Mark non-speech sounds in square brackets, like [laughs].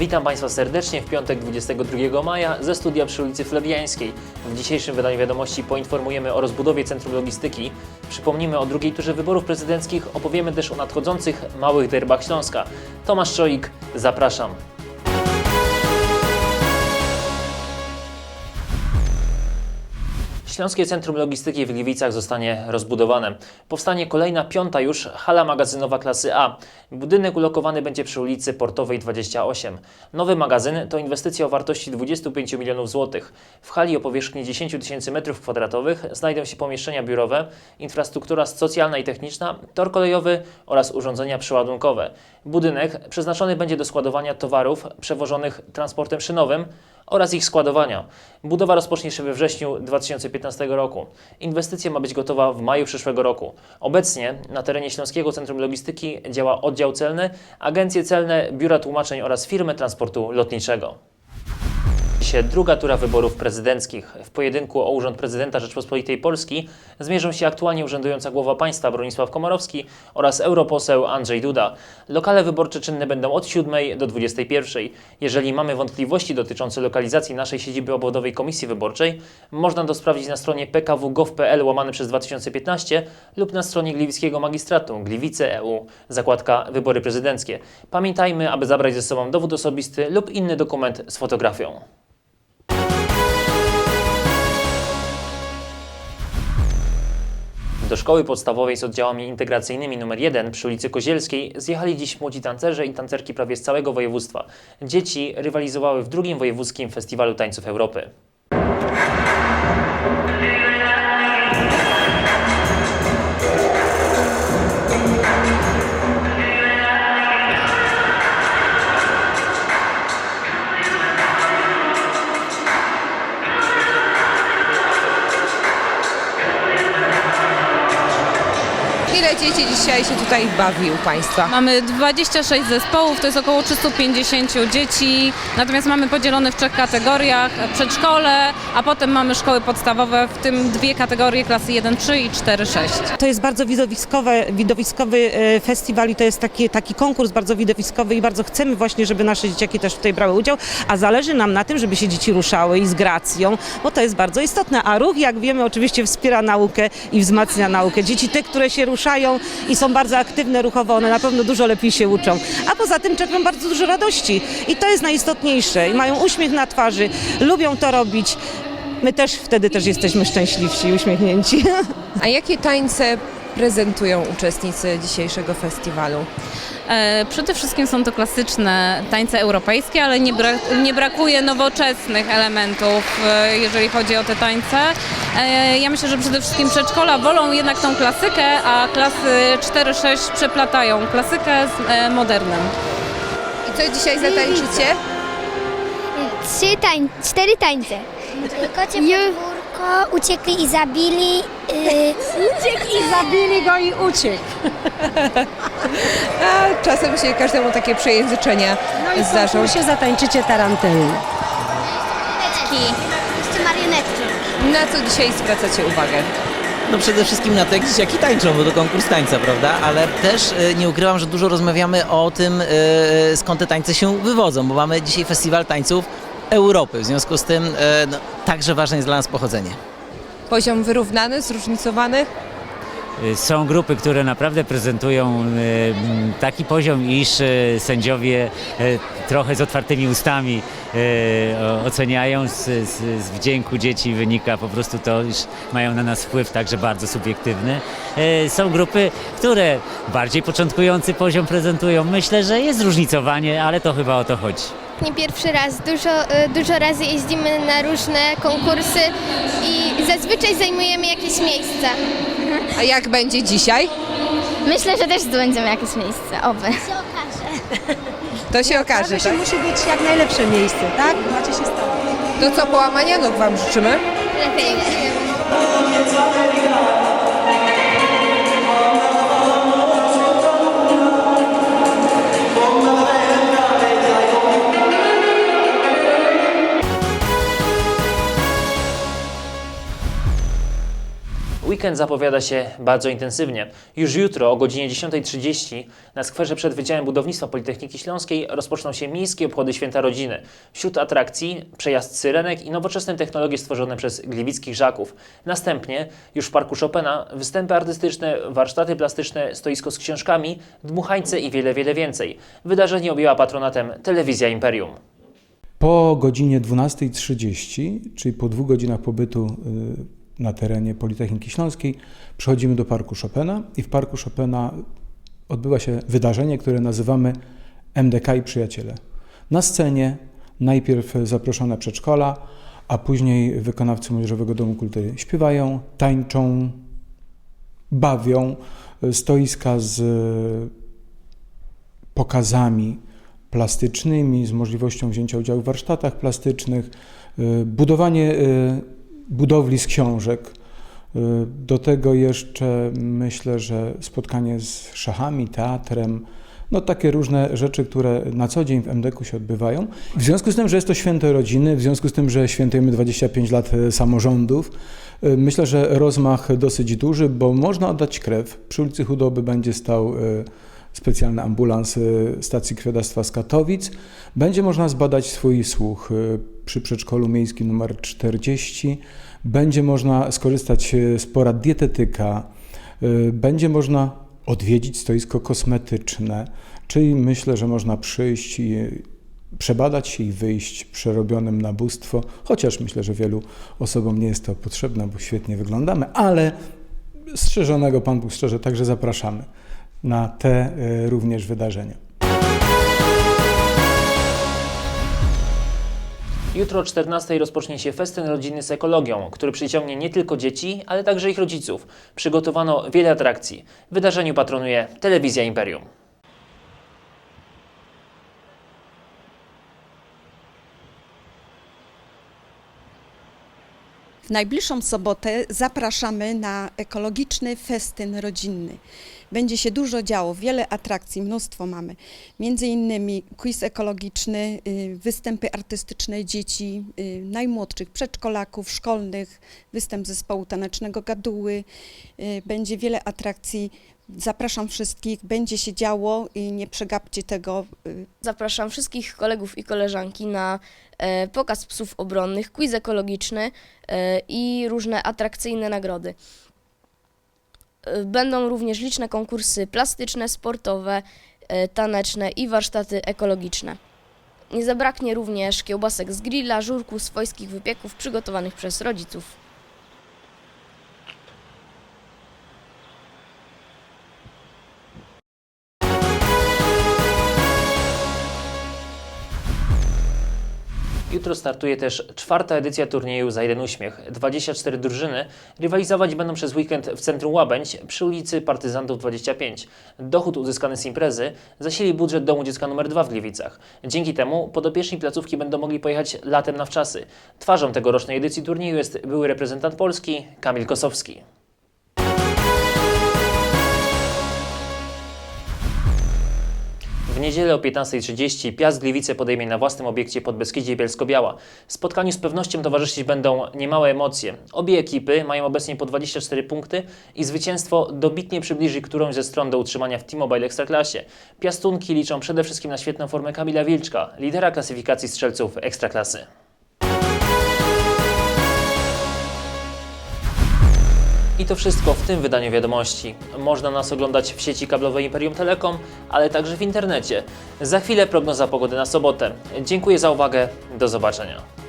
Witam Państwa serdecznie w piątek 22 maja ze studia przy ulicy Flewiańskiej. W dzisiejszym wydaniu wiadomości poinformujemy o rozbudowie Centrum Logistyki, przypomnimy o drugiej turze wyborów prezydenckich, opowiemy też o nadchodzących małych derbach Śląska. Tomasz Czoik, zapraszam. Śląskie Centrum Logistyki w Gliwicach zostanie rozbudowane. Powstanie kolejna piąta już hala magazynowa klasy A. Budynek ulokowany będzie przy ulicy Portowej 28. Nowy magazyn to inwestycja o wartości 25 milionów złotych. W hali o powierzchni 10 tysięcy metrów kwadratowych znajdą się pomieszczenia biurowe, infrastruktura socjalna i techniczna, tor kolejowy oraz urządzenia przeładunkowe. Budynek przeznaczony będzie do składowania towarów przewożonych transportem szynowym oraz ich składowania. Budowa rozpocznie się we wrześniu 2015 roku. Inwestycja ma być gotowa w maju przyszłego roku. Obecnie na terenie Śląskiego Centrum Logistyki działa oddział celny, agencje celne, biura tłumaczeń oraz firmy transportu lotniczego. Dzisiaj druga tura wyborów prezydenckich. W pojedynku o urząd prezydenta Rzeczpospolitej Polski zmierzą się aktualnie urzędująca głowa państwa Bronisław Komorowski oraz europoseł Andrzej Duda. Lokale wyborcze czynne będą od 7 do 21. Jeżeli mamy wątpliwości dotyczące lokalizacji naszej siedziby obwodowej komisji wyborczej, można to sprawdzić na stronie pkw.gov.pl łamane przez 2015 lub na stronie Gliwickiego Magistratu Gliwice EU, zakładka Wybory Prezydenckie. Pamiętajmy, aby zabrać ze sobą dowód osobisty lub inny dokument z fotografią. Do szkoły podstawowej z oddziałami integracyjnymi nr 1 przy ulicy Kozielskiej zjechali dziś młodzi tancerze i tancerki prawie z całego województwa. Dzieci rywalizowały w drugim wojewódzkim festiwalu tańców Europy. Ile dzieci dzisiaj się tutaj bawi u Państwa? Mamy 26 zespołów, to jest około 350 dzieci, natomiast mamy podzielone w trzech kategoriach, przedszkole, a potem mamy szkoły podstawowe, w tym dwie kategorie, klasy 1-3 i 4-6. To jest bardzo widowiskowe, widowiskowy e, festiwal i to jest taki, taki konkurs bardzo widowiskowy i bardzo chcemy właśnie, żeby nasze dzieciaki też tutaj brały udział, a zależy nam na tym, żeby się dzieci ruszały i z gracją, bo to jest bardzo istotne, a ruch, jak wiemy, oczywiście wspiera naukę i wzmacnia naukę. Dzieci te, które się ruszają i są bardzo aktywne ruchowo, one na pewno dużo lepiej się uczą, a poza tym czerpią bardzo dużo radości i to jest najistotniejsze i mają uśmiech na twarzy, lubią to robić. My też wtedy też jesteśmy szczęśliwsi i uśmiechnięci. [laughs] A jakie tańce prezentują uczestnicy dzisiejszego festiwalu? E, przede wszystkim są to klasyczne tańce europejskie, ale nie, bra- nie brakuje nowoczesnych elementów, e, jeżeli chodzi o te tańce. E, ja myślę, że przede wszystkim przedszkola wolą jednak tą klasykę, a klasy 4-6 przeplatają klasykę z modernem. I co dzisiaj zatańczycie? Trzy tań, cztery tańce. Kocie uciekli i zabili. Yy, Uciekł i zabili go i uciekł. A czasem się każdemu takie przejęzyczenia No i zdarzą. się zatańczycie tarantelle. marionetki. Jeszcze marionetki. Na co dzisiaj zwracacie uwagę? No przede wszystkim na te dzieciaki tańczą, bo to konkurs tańca, prawda? Ale też e, nie ukrywam, że dużo rozmawiamy o tym, e, skąd te tańce się wywodzą, bo mamy dzisiaj festiwal tańców Europy. W związku z tym e, no, także ważne jest dla nas pochodzenie. Poziom wyrównany, zróżnicowany? Są grupy, które naprawdę prezentują m, taki poziom, iż e, sędziowie trochę z otwartymi ustami oceniają. Z, z, z wdzięku dzieci wynika po prostu to, iż mają na nas wpływ także bardzo subiektywny. Są grupy, które bardziej początkujący poziom prezentują. Myślę, że jest zróżnicowanie, ale to chyba o to chodzi. Nie pierwszy raz. Dużo, y, dużo razy jeździmy na różne konkursy i zazwyczaj zajmujemy jakieś miejsca. A jak będzie dzisiaj? Myślę, że też zdobędziemy jakieś miejsce, oby. To się okaże, się tak? musi być jak najlepsze miejsce, tak? Macie się starać. To co, połamania nóg Wam życzymy? Lepiej. Weekend zapowiada się bardzo intensywnie. Już jutro o godzinie 10.30 na skwerze przed Wydziałem Budownictwa Politechniki Śląskiej rozpoczną się miejskie obchody Święta Rodziny. Wśród atrakcji przejazd syrenek i nowoczesne technologie stworzone przez gliwickich żaków. Następnie już w Parku Chopina występy artystyczne, warsztaty plastyczne, stoisko z książkami, dmuchańce i wiele, wiele więcej. Wydarzenie objęła patronatem Telewizja Imperium. Po godzinie 12.30, czyli po dwóch godzinach pobytu y, na terenie Politechniki Śląskiej, przechodzimy do Parku Chopina i w Parku Chopina odbywa się wydarzenie, które nazywamy MDK i Przyjaciele. Na scenie najpierw zaproszone przedszkola, a później wykonawcy Młodzieżowego Domu Kultury śpiewają, tańczą, bawią, stoiska z pokazami plastycznymi, z możliwością wzięcia udziału w warsztatach plastycznych, budowanie y, budowli z książek. Y, Do tego jeszcze myślę, że spotkanie z szachami, teatrem, no takie różne rzeczy, które na co dzień w MDK się odbywają. W związku z tym, że jest to święto rodziny, w związku z tym, że świętujemy 25 lat e, samorządów, e, myślę, że rozmach dosyć duży, bo można oddać krew. Przy ulicy Chudoby będzie stał specjalny ambulans stacji krwiodawstwa z Katowic. Będzie można zbadać swój słuch e, przy przedszkolu miejskim nr 40. Będzie można skorzystać e, z porad dietetyka. E, Będzie można odwiedzić stoisko kosmetyczne, czyli myślę, że można przyjść i przebadać się i wyjść przerobionym na bóstwo, chociaż myślę, że wielu osobom nie jest to potrzebne, bo świetnie wyglądamy, ale strzeżonego Pan Bóg strzeże, także zapraszamy na te e, również wydarzenia. Jutro o 14 rozpocznie się festyn rodzinny z ekologią, który przyciągnie nie tylko dzieci, ale także ich rodziców. Przygotowano wiele atrakcji. Wydarzeniu patronuje Telewizja Imperium. Najbliższą sobotę zapraszamy na ekologiczny festyn rodzinny. Będzie się dużo działo, wiele atrakcji, mnóstwo mamy. Między innymi quiz ekologiczny, y, występy artystyczne dzieci, y, najmłodszych, przedszkolaków, szkolnych, występ zespołu tanecznego Gaduły. y, Będzie wiele atrakcji. Zapraszam wszystkich, będzie się działo i nie przegapcie tego. y, Zapraszam wszystkich kolegów i koleżanki na e, pokaz psów obronnych, quiz ekologiczny e, i różne atrakcyjne nagrody. E, Będą również liczne konkursy plastyczne, sportowe, e, taneczne i warsztaty ekologiczne. Nie zabraknie również kiełbasek z grilla, żurku, swojskich wypieków przygotowanych przez rodziców. Jutro startuje też czwarta edycja turnieju Za jeden uśmiech. 24 drużyny rywalizować będą przez weekend w centrum Łabędź przy ulicy Partyzantów 25. Dochód uzyskany z imprezy zasili budżet Domu Dziecka nr 2 w Gliwicach. Dzięki temu podopieczni placówki będą mogli pojechać latem na wczasy. Twarzą tegorocznej edycji turnieju jest były reprezentant Polski Kamil Kosowski. W niedzielę o 15.30 Piast Gliwice podejmie na własnym obiekcie pod Beskidzie Bielsko-Biała. Spotkaniu z pewnością towarzyszyć będą niemałe emocje. Obie ekipy mają obecnie po 24 punkty i zwycięstwo dobitnie przybliży którąś ze stron do utrzymania w T-Mobile Ekstraklasie. Piastunki liczą przede wszystkim na świetną formę Kamila Wilczka, lidera klasyfikacji strzelców Ekstraklasy. I to wszystko w tym wydaniu wiadomości. Można nas oglądać w sieci kablowej Imperium Telekom, ale także w internecie. Za chwilę prognoza pogody na sobotę. Dziękuję za uwagę. Do zobaczenia.